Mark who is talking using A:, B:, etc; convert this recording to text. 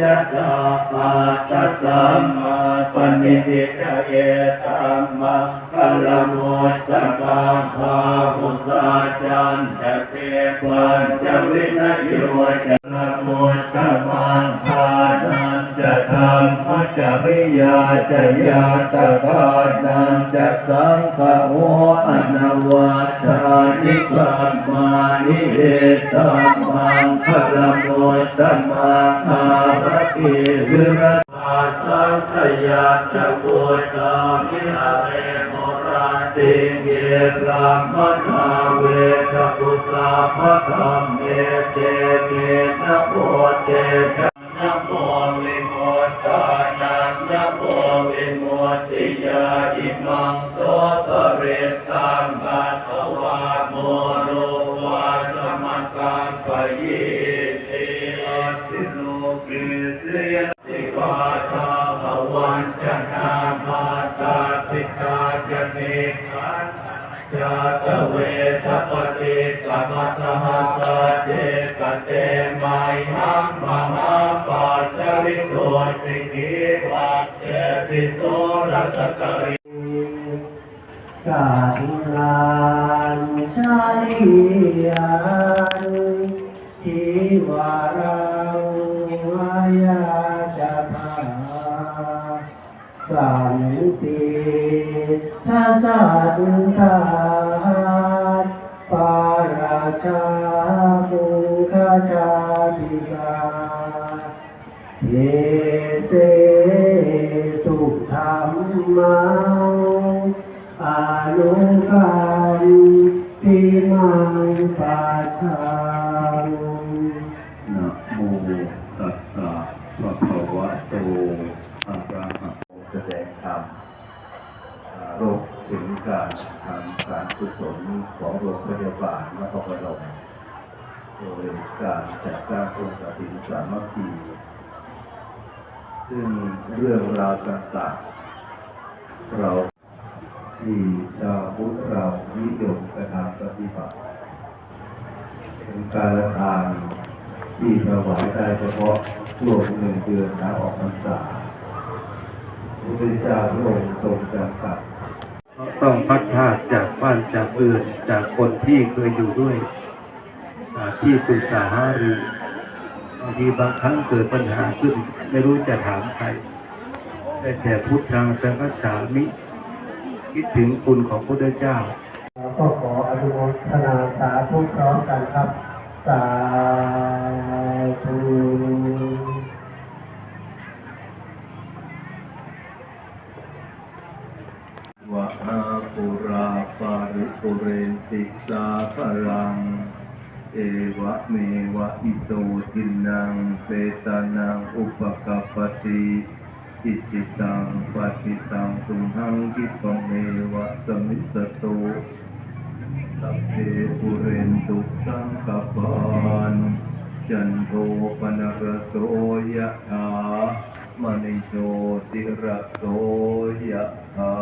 A: ยะตาอาตัสสัมมาปณิทิตเยตัมมังคะละโมตตะกังภาหุสาจันจะเสปัญจะวินโยจะละโมตตะมังคานันจะธรรมจะริยาจะยาตะกานันจะสังฆโออนวาชานิกรรมานิเอตัมมังคะละโมตตะ ติเยกรามมนาเวทกุสาภะธรรมเมเตเกนะโพเตชะนะโมวิโมตานังนะโมวิโมติยาอิมังโสตเรตังอัตวาโมโรวาสมกังปะยิติอัตติโลกิเสยติวาทาภวันจนามาตาปิตาจน จาตเวทปฏิกรรมสหัสเจกเตมัยหังมหาปัจจริโตสิกิวัจเจสิโสรสกริ
B: กาลลานชาลิยานทิวารังวายาจะพาสันติ ทัสสันตาปาราชาปุคาชาติกาเยเสตุธรรมังอานุกันติมังปัจจัง
A: นะโมตัสสะภะคะวะโตอะระหะโตแสดงธรรม โรคถึงการทำการกุศลของโรงพยาบาลนครพนมโดยการจัดการองค์กฐินสามัคคีซึ่งเรื่องราวต่างๆเราที่ชาวพุทธเรานิยมกระทำปฏิบัติเป็นการทานที่ถวายได้เฉพาะช่วงหนึ่งเดือนหลังออกพรรษา พระพุทธเจ้าพระองค์ทรงจำกัด
C: ต้องพัดพาจากบ้านจากเรือนจากคนที่เคยอยู่ด้วยที่ปรึกษาหารือบางทีบางครั้งเกิดปัญหาขึ้น ไม่รู้จะถามใครได้แต่พุทธังสังฆฉามิคิดถึงคุณของพระพุทธเจ้า
B: เราก็ขออนุโมทนาสาธุพร้อมกันครับ สาธุ
A: วะอาปุ ราปาริปุเรนติสาพลัง เอวะเมวะอิโตทินังเปตานังอุปกปปติอิจิตังปฏิตังตุมหังกิปเมวะสมิสโตสัพเพปุเรนตุสังกปานจันโทปนรโสยะถามณิโชติระโสยะถา